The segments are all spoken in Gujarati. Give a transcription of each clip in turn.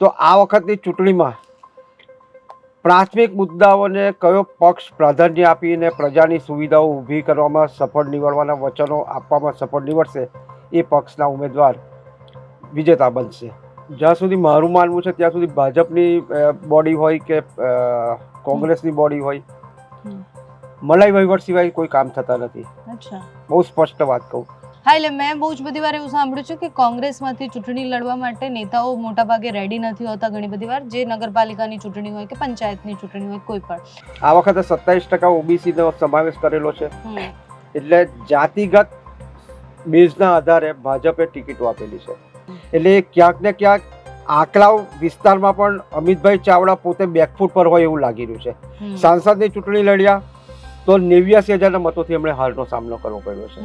તો આ વખતની ચૂંટણીમાં પ્રાથમિક મુદ્દાઓને કયો પક્ષ પ્રાધાન્ય આપીને પ્રજાની સુવિધાઓ ઊભી કરવામાં સફળ નીવડવાના વચનો આપવામાં સફળ નીવડશે એ પક્ષના ઉમેદવાર વિજેતા બનશે. જ્યાં સુધી મારું માનવું છે ત્યાં સુધી ભાજપની બોડી હોય કે કોંગ્રેસની બોડી હોય મલાઈ વહીવટ સિવાય કોઈ કામ થતા નથી. બહુ સ્પષ્ટ વાત કહું. હા એટલે મેં બહુ જ બધી વાર એવું સાંભળ્યું છે કે કોંગ્રેસમાંથી ચૂંટણી લડવા માટે નેતાઓ મોટાભાગે રેડી નથી હોતા ઘણી બધી વાર. જે નગરપાલિકાની ચૂંટણી હોય કે પંચાયતની ચૂંટણી હોય કોઈ પણ. આ વખતે સત્તાવીસ ટકા ઓબીસીનો સમાવેશ કરેલો છે. એટલે જાતિગત બેઝના આધારે ભાજપે ટિકિટો આપેલી છે. એટલે ક્યાંક ને ક્યાંક આંકલાવ વિસ્તારમાં પણ અમિતભાઈ ચાવડા પોતે બેકફૂટ પર હોય એવું લાગી રહ્યું છે. સાંસદની ચૂંટણી લડ્યા તો નેવ્યાસી હજારના મતોથી એમણે હારનો સામનો કરવો પડ્યો છે.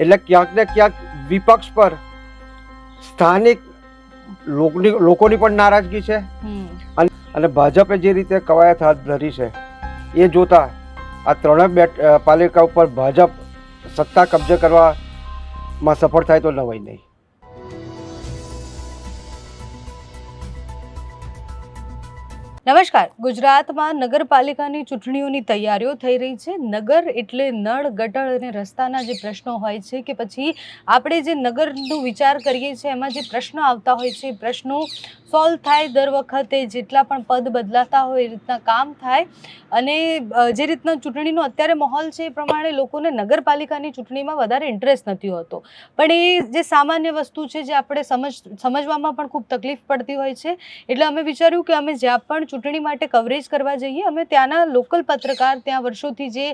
એટલે ક્યાંક ને ક્યાંક વિપક્ષ પર સ્થાનિક લોકોની પણ નારાજગી છે. અને ભાજપે જે રીતે કવાયત હાથ ધરી છે એ જોતા આ ત્રણેય પાલિકા ઉપર ભાજપ સત્તા કબજે કરવામાં સફળ થાય તો નવાઈ નહીં નમસ્કાર. ગુજરાતમાં નગરપાલિકાની ચૂંટણીઓની તૈયારીઓ થઈ રહી છે. નગર એટલે નળ, ગટર અને રસ્તાના જે પ્રશ્નો હોય છે કે પછી આપણે જે નગરનો વિચાર કરીએ છીએ, એમાં જે પ્રશ્નો આવતા હોય છે પ્રશ્નો સોલ્વ થાય દર વખતે, જેટલા પણ પદ બદલાતા હોય એ રીતના કામ થાય. અને જે રીતના ચૂંટણીનો અત્યારે માહોલ છે એ પ્રમાણે લોકોને નગરપાલિકાની ચૂંટણીમાં વધારે ઇન્ટરેસ્ટ નથી હોતો. પણ એ જે સામાન્ય વસ્તુ છે જે આપણે સમજ, સમજવામાં પણ ખૂબ તકલીફ પડતી હોય છે. એટલે અમે વિચાર્યું કે અમે જ્યાં પણ ચૂંટણી માટે કવરેજ કરવા જઈએ. અમે ત્યાંના લોકલ પત્રકાર ત્યાં વર્ષોથી જે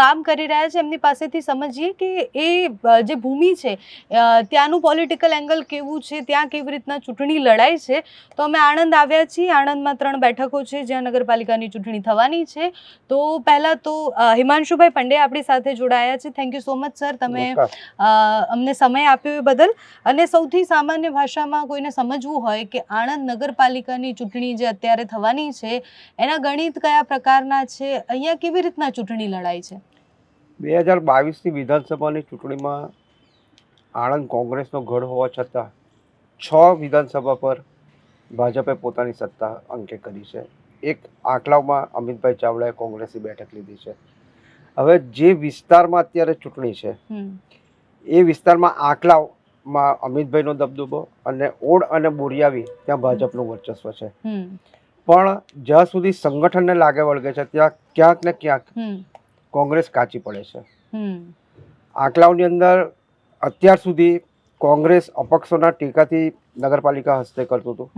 કામ કરી રહ્યા છે એમની પાસેથી સમજીએ કે એ જે ભૂમિ છે ત્યાંનું પોલિટિકલ એંગલ કેવું છે ત્યાં કેવી રીતના ચૂંટણી લડાય છે. તો અમે આણંદ આવ્યા છીએ. આણંદમાં ત્રણ બેઠકો છે જ્યાં નગરપાલિકાની ચૂંટણી થવાની છે. તો પહેલાં તો હિમાંશુભાઈ પંડે આપણી સાથે જોડાયા છે. Thank you so much sir તમે અમને સમય આપ્યો એ બદલ. અને સૌથી સામાન્ય ભાષામાં કોઈને સમજવું હોય કે આણંદ નગરપાલિકાની ચૂંટણી જે અત્યારે થવાની છે? એના ગણિત કયા પ્રકારના છે? અહીંયા કેવી રીતના ચૂંટણી લડાય છે? બે હજાર બાવીસની વિધાનસભાની ચૂંટણીમાં આણંદ કોંગ્રેસનો ગઢ હોવા છતાં છ વિધાનસભા પર ભાજપે પોતાની સત્તા અંકે કરી છે. એક આંકલાવમાં અમિતભાઈ ચાવડાએ કોંગ્રેસની બેઠક લીધી છે. હવે જે વિસ્તારમાં અત્યારે ચૂંટણી છે એ વિસ્તારમાં આંકલાવમાં અમિતભાઈનો દબદબો અને ઓડ અને બોરિયાવી ત્યાં ભાજપનું વર્ચસ્વ છે. પણ જ્યાં સુધી સંગઠનને લાગે વળગે છે ત્યાં ક્યાંક ને ક્યાંક કોંગ્રેસ કાચી પડે છે. આંકલાઓની અંદર અત્યાર સુધી કોંગ્રેસ અપક્ષોના ટીકાથી નગરપાલિકા હસ્તે કરતું હતું.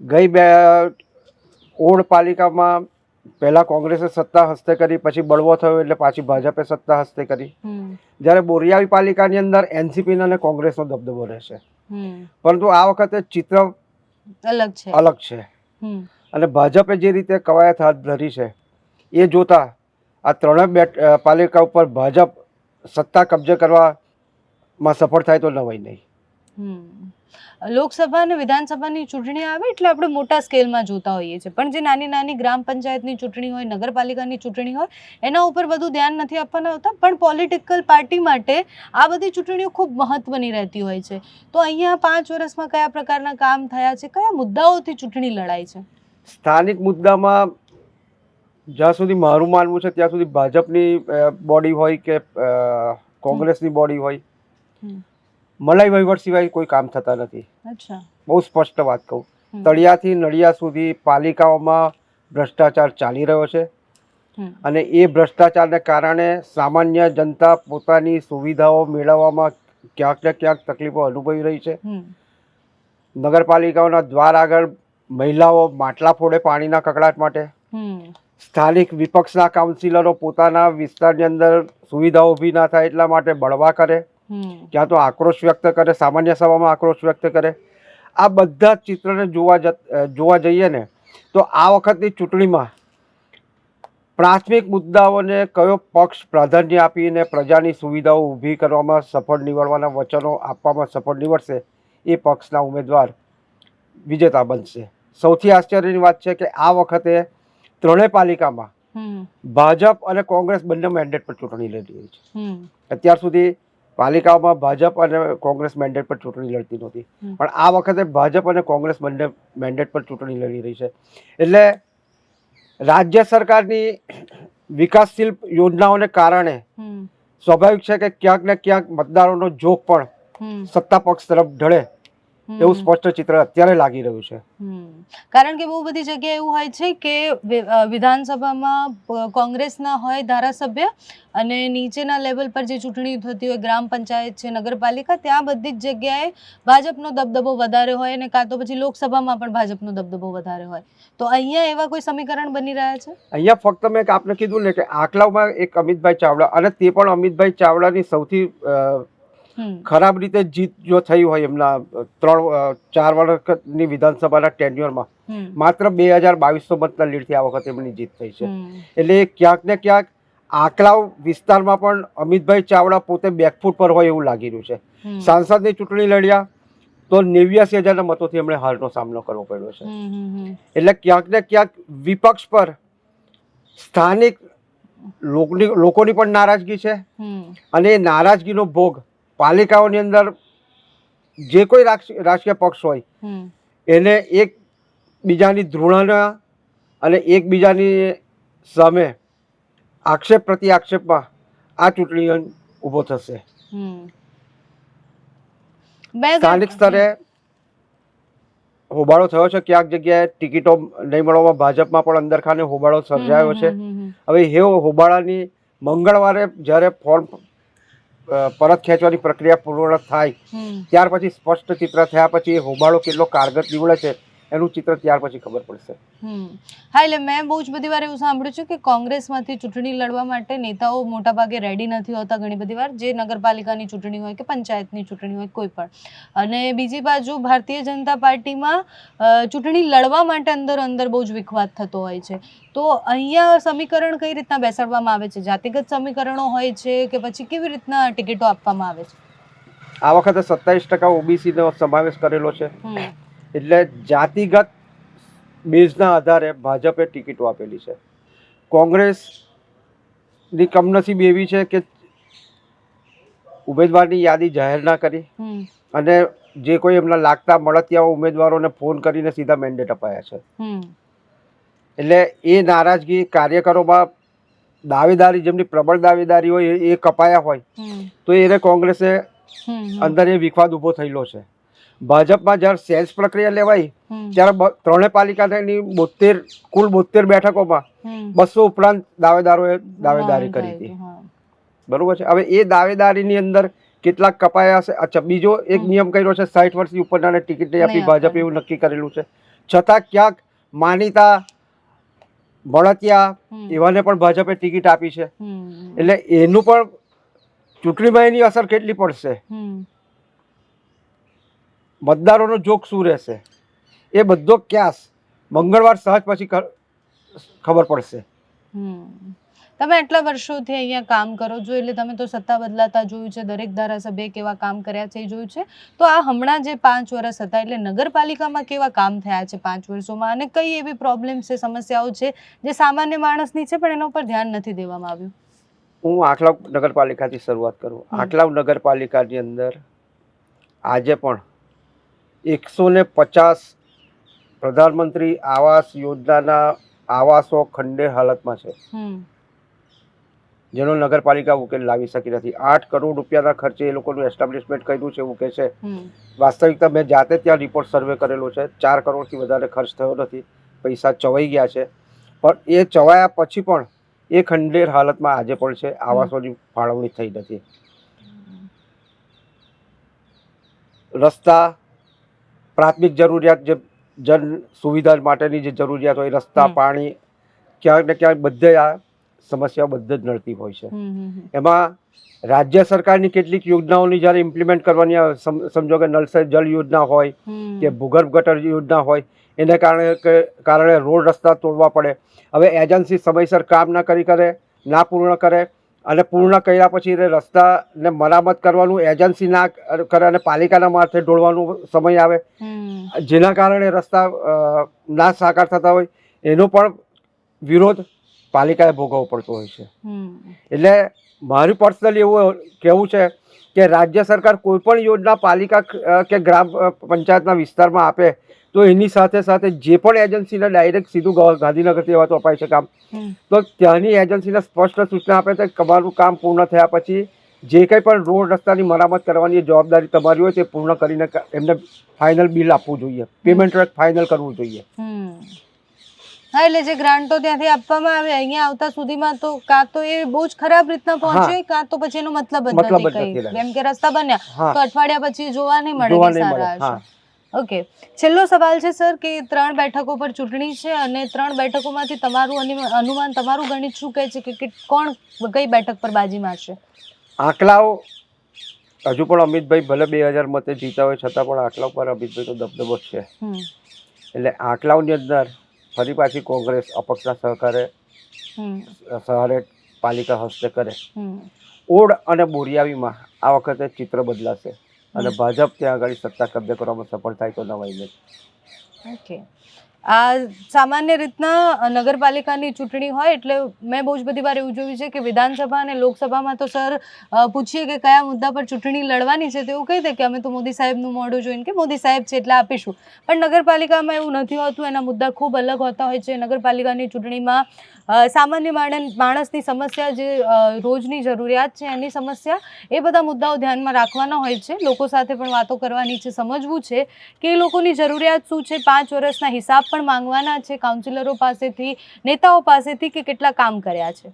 ગઈ બે ઓડ પાલિકામાં પહેલા કોંગ્રેસે સત્તા હસ્તે કરી પછી બળવો થયો એટલે પાછી ભાજપે સત્તા હસ્તે કરી. જ્યારે બોરિયાવી પાલિકાની અંદર એનસીપી અને કોંગ્રેસનો દબદબો રહેશે. હમ. પરંતુ આ વખતે ચિત્ર અલગ છે. અલગ છે. અને ભાજપે જે રીતે કવાયત હાથ ધરી છે એ જોતા આ ત્રણેય બેટ પાલિકા ઉપર ભાજપ સત્તા કબજે કરવામાં સફળ થાય તો નવાઈ નહીં. લોકસભા અને વિધાનસભાની ચૂંટણી આવે એટલે આપણે મોટા સ્કેલમાં જોતા હોઈએ છીએ. પણ જે નાની નાની ગ્રામ પંચાયતની ચૂંટણી હોય નગરપાલિકાની ચૂંટણી હોય એના ઉપર બધું ધ્યાન નથી આપવાના હોતા. પણ પોલિટિકલ પાર્ટી માટે આ બધી ચૂંટણીઓ ખૂબ મહત્વની રહેતી હોય છે. તો અહીંયા પાંચ વર્ષમાં કયા પ્રકારના કામ થયા છે? કયા મુદ્દાઓથી ચૂંટણી લડાય છે? સ્થાનિક મુદ્દામાં જ્યાં સુધી મારું માનવું છે ત્યાં સુધી ભાજપની બોડી હોય કે કોંગ્રેસની બોડી હોય. મલાઈ વહીવટ સિવાય કોઈ કામ થતા નથી. બહુ સ્પષ્ટ વાત કહું. તળિયાથી નડિયા સુધી પાલિકાઓમાં ભ્રષ્ટાચાર ચાલી રહ્યો છે અને એ ભ્રષ્ટાચારને કારણે સામાન્ય જનતા પોતાની સુવિધાઓ મેળવવામાં ક્યાંક ને ક્યાંક તકલીફો અનુભવી રહી છે. નગરપાલિકાઓના દ્વાર આગળ મહિલાઓ માટલા ફોડે પાણીના કકડાટ માટે. સ્થાનિક વિપક્ષના કાઉન્સિલરો પોતાના વિસ્તારની અંદર સુવિધાઓ ઊભી ના થાય એટલા માટે બળવા કરે. ક્યાં તો આક્રોશ વ્યક્ત કરે સામાન્ય સભામાં આક્રોશ વ્યક્ત કરે. આ બધા જ ચિત્રને જોવા જોવા જઈએ ને તો આ વખતની ચૂંટણીમાં પ્રાથમિક મુદ્દાઓને કયો પક્ષ પ્રાધાન્ય આપીને પ્રજાની સુવિધાઓ ઊભી કરવામાં સફળ નીવડવાના વચનો આપવામાં સફળ નીવડશે એ પક્ષના ઉમેદવાર વિજેતા બનશે. સૌથી આશ્ચર્યની વાત છે કે આ વખતે ત્રણેય પાલિકામાં ભાજપ અને કોંગ્રેસ બંને મેન્ડેટ પર ચૂંટણી લડી રહી છે. અત્યાર સુધી પાલિકાઓમાં ભાજપ અને કોંગ્રેસ મેન્ડેટ પર ચૂંટણી લડતી નહોતી. પણ આ વખતે ભાજપ અને કોંગ્રેસ મેન્ડેટ પર ચૂંટણી લડી રહી છે. એટલે રાજ્ય સરકારની વિકાસશીલ યોજનાઓને કારણે સ્વાભાવિક છે કે ક્યાંક ને ક્યાંક મતદારોનો જોગ પણ સત્તા પક્ષ તરફ ઢળે. એવું સ્પષ્ટ ચિત્ર અત્યારે લાગી રહ્યું છે. કારણ કે બહુ બધી જગ્યાએ એવું હોય છે કે વિધાનસભામાં કોંગ્રેસના હોય ધારાસભ્ય અને નીચેના લેવલ પર જે ચૂંટણી થતી હોય ગ્રામ પંચાયત છે નગરપાલિકા ત્યાં બધી જ જગ્યાએ ભાજપનો દબદબો વધારે હોય અને કાં તો પછી લોકસભામાં પણ ભાજપનો દબદબો વધારે હોય. તો અહીંયા એવા કોઈ સમીકરણ બની રહ્યા છે? અહીંયા ફક્ત મેં આપને કીધું ને કે આંકલાઓમાં એક અમિતભાઈ ચાવડા અને તે પણ અમિતભાઈ ચાવડાની સૌથી ખરાબ રીતે જીત જો થઈ હોય એમના ત્રણ ચાર વર્ષની વિધાનસભાના ટેન્યુઅરમાં માત્ર બે હજાર બાવીસો મતના લીડથી આ વખતે એમની જીત થઈ છે. એટલે ક્યાંક ને ક્યાંક આકલાવ વિસ્તારમાં પણ અમિતભાઈ ચાવડા પોતે બેકફૂટ પર હોય એવું લાગી રહ્યું છે. સાંસદની ચૂંટણી લડ્યા તો નેવ્યાસી હજારના મતોથી એમણે હારનો સામનો કરવો પડ્યો છે. એટલે ક્યાંક ને ક્યાંક વિપક્ષ પર સ્થાનિક લોકની લોકોની પણ નારાજગી છે અને એ નારાજગીનો ભોગ પાલિકાઓની અંદર જે કોઈ રાજકીય પક્ષ હોય એને એક બીજાની ધૃણા અને એકબીજાની સામે આક્ષેપ પ્રતિ આક્ષેપમાં આ ચૂંટણી ઊભો થશે. સ્થાનિક સ્તરે હોબાળો થયો છે. ક્યાંક જગ્યાએ ટિકિટો નહીં મળવામાં ભાજપમાં પણ અંદરખાને હોબાળો સર્જાયો છે. હવે એ હોબાળાની મંગળવારે જ્યારે ફોર્મ પરત ખેંચવાની પ્રક્રિયા પૂર્ણ થાય. ત્યાર પછી સ્પષ્ટ ચિત્ર થયા પછી હોબાળો કેટલો કારગર નીવડે છે. એનું ચિત્ર ત્યાર પછી ખબર પડશે. હા એટલે મેં બહુ જ બધી વાર એવું સાંભળ્યું છે કે કોંગ્રેસમાંથી ચૂંટણી લડવા માટે નેતાઓ મોટા ભાગે રેડી નથી હોતા ઘણી બધી વાર. જે નગરપાલિકાની ચૂંટણી હોય કે પંચાયતની ચૂંટણી હોય કોઈ પણ. અને બીજી બાજુ ભારતીય જનતા પાર્ટીમાં ચૂંટણી લડવા માટે અંદર અંદર બહુ જ વિખવાદ થતો હોય છે. તો અહીંયા સમીકરણ કઈ રીતના બેસાડવામાં આવે છે? જાતિગત સમીકરણો હોય છે કે પછી કેવી રીતના ટિકિટો આપવામાં આવે છે? આ વખતે સત્તાવીસ ટકા ઓબીસીનો સમાવેશ કરેલો છે. હમ. એટલે જાતિગત બેઝના આધારે ભાજપે ટિકિટો આપેલી છે. કોંગ્રેસની કમનસીબ એવી છે કે ઉમેદવારની યાદી જાહેર ના કરી અને જે કોઈ એમના લાગતા મળતિયા ઉમેદવારોને ફોન કરીને સીધા મેન્ડેટ અપાયા છે. એટલે એ નારાજગી કાર્યકરોમાં દાવેદારી જેમની પ્રબળ દાવેદારી હોય એ- કપાયા હોય તો એને કોંગ્રેસે અંદર એ વિખવાદ ઊભો થયેલો છે. ભાજપમાં જ્યારે સેલ્સ પ્રક્રિયા લેવાઈ ત્યારે ત્રણે પાલિકા પાલિકાની બોતેર કુલ બોતેર બેઠકોમાં બસો ઉપરાંત દાવેદારોએ દાવેદારી કરી હતી. બરોબર છે? હવે એ દાવેદારીની અંદર કેટલાક કપાયા છે અચ્છા બીજો એક નિયમ કર્યો છે સાઠ વર્ષથી ઉપરનાને ટિકિટ નહીં આપી ભાજપ એવું નક્કી કરેલું છે. છતાં ક્યાંક માનીતા બળતિયા એવાને પણ ભાજપે ટિકિટ આપી છે. એટલે એનું પણ ચૂંટણીમાં એની અસર કેટલી પડશે. મતદારોનો જોક શું રહેશે? એ બધો ક્યાસ? મંગળવાર સહજ પછી ખબર પડશે. હમ. તમે આટલા વર્ષોથી અહીંયા કામ કરો છો એટલે તમે તો સત્તા બદલાતા જોયું છે દરેક ધારાસભ્ય કેવા કામ કર્યા છે એ જોયું છે. તો આ હમણાં જે પાંચ વર્ષ હતા એટલે નગરપાલિકામાં કેવા કામ થયા છે પાંચ વર્ષોમાં? અને કઈ એવી પ્રોબ્લેમ છે સમસ્યાઓ છે જે સામાન્ય માણસની છે પણ એના ઉપર ધ્યાન નથી દેવામાં આવ્યું? હું આખલાવ નગરપાલિકાથી શરૂઆત કરું. આટલા આખલાવ નગરપાલિકાની અંદર આજે પણ એકસો ને પચાસ પ્રધાનમંત્રી આવાસ યોજનાના આવાસો ખંડેર હાલતમાં છે. જેનો નગરપાલિકા ઉકેલ લાવી શકી નથી. આઠ કરોડ રૂપિયાના ખર્ચે એ લોકોનું એસ્ટાબ્લિશમેન્ટ કર્યું છે એવું કહે છે. વાસ્તવિકતા મેં જાતે ત્યાં રિપોર્ટ સર્વે કરેલો છે. ચાર કરોડથી વધારે ખર્ચ થયો નથી. પૈસા ચવાઈ ગયા છે. પણ એ ચવાયા પછી પણ એ ખંડેર હાલતમાં આજે પણ છે. આવાસોની ફાળવણી થઈ નથી. રસ્તા પ્રાથમિક જરૂરિયાત જે જન સુવિધા માટેની જે જરૂરિયાત હોય રસ્તા પાણી ક્યાંક ને ક્યાંક બધે આ સમસ્યાઓ બધે જ નડતી હોય છે. એમાં રાજ્ય સરકારની કેટલીક યોજનાઓની જ્યારે ઇમ્પ્લિમેન્ટ કરવાની સમજો કે નલ સે જલ યોજના હોય કે ભૂગર્ભ ગટર યોજના હોય એને કારણે કે કારણે રોડ રસ્તા તોડવા પડે. હવે એજન્સી સમયસર કામ ના કરી કરે ના પૂર્ણ કરે અને પૂર્ણ કર્યા પછી રસ્તાને મરામત કરવાનું એજન્સી ના કરે અને પાલિકાના માથે ઢોળવાનું સમય આવે. જેના કારણે રસ્તા ના સાકાર થતા હોય એનો પણ વિરોધ પાલિકાએ ભોગવવો પડતો હોય છે. એટલે મારું પર્સનલી એવું કહેવું છે કે રાજ્ય સરકાર કોઈ પણ યોજના પાલિકા કે ગ્રામ પંચાયતના વિસ્તારમાં આપે તો એની સાથે સાથે જે પણ એજન્સીને ડાયરેક્ટ સીધું ગાંધીનગરથી તો અપાય છે કામ. તો ત્યાંની એજન્સીને સ્પષ્ટ સૂચના આપે છે તમારું કામ પૂર્ણ થયા પછી જે કંઈ પણ રોડ રસ્તાની મરામત કરવાની જવાબદારી તમારી હોય તે પૂર્ણ કરીને એમને ફાઇનલ બિલ આપવું જોઈએ. પેમેન્ટ ફાઇનલ કરવું જોઈએ. હા એટલે જે ગ્રાન્ટો ત્યાંથી આપવામાં આવે અહીંયા આવતા સુધીમાં તો કાં તો એ બહુ જ ખરાબ રીતના પહોંચે કાં તો પછી એનો મતલબ જ નથી કઈ. કે રસ્તા બન્યા તો અઠવાડિયા પછી જોવા નહીં મળે સારા ઓકે છેલ્લો સવાલ છે સર કે ત્રણ બેઠકો પર ચૂંટણી છે અને ત્રણ બેઠકોમાંથી તમારું અનિ- અનુમાન તમારું ગણિત શું કહે છે કે કોણ કઈ બેઠક પર બાજી મારશે? આંકલાઓ? હજુ પણ અમિતભાઈ ભલે બે હજાર મતે જીતા હોય છતાં પણ આંકલાઓ પર અમિતભાઈ તો દબદબો છે. એટલે આંકલાઓની અંદર ફરી પાછી કોંગ્રેસ અપક્ષના સહકારે સહારે પાલિકા હસ્તે કરે. ઓડ અને બોરિયાવીમાં આ વખતે ચિત્ર બદલાશે. અને ભાજપ ત્યાં આગળ સત્તા કબજે કરવામાં સફળ થાય તો નવાઈ નથી ઓકે આ સામાન્ય રીતના નગરપાલિકાની ચૂંટણી હોય એટલે મેં બહુ જ બધી વાર એવું જોયું છે કે વિધાનસભા અને લોકસભામાં તો સર પૂછીએ કે કયા મુદ્દા પર ચૂંટણી લડવાની છે તેવું કહી દે કે અમે તો મોદી સાહેબનું મોઢું જોઈને કે મોદી સાહેબ છે એટલે આપીશું. પણ નગરપાલિકામાં એવું નથી હોતું, એના મુદ્દા ખૂબ અલગ હોતા હોય છે. નગરપાલિકાની ચૂંટણીમાં સામાન્ય માણસ માણસની સમસ્યા જે રોજની જરૂરિયાત છે એની સમસ્યા, એ બધા મુદ્દાઓ ધ્યાનમાં રાખવાના હોય છે. લોકો સાથે પણ વાતો કરવાની છે, સમજવું છે કે એ લોકોની જરૂરિયાત શું છે? પાંચ વર્ષના હિસાબ પણ માંગવાના છે કાઉન્સિલરો પાસેથી નેતાઓ પાસેથી કે કેટલા કામ કર્યા છે?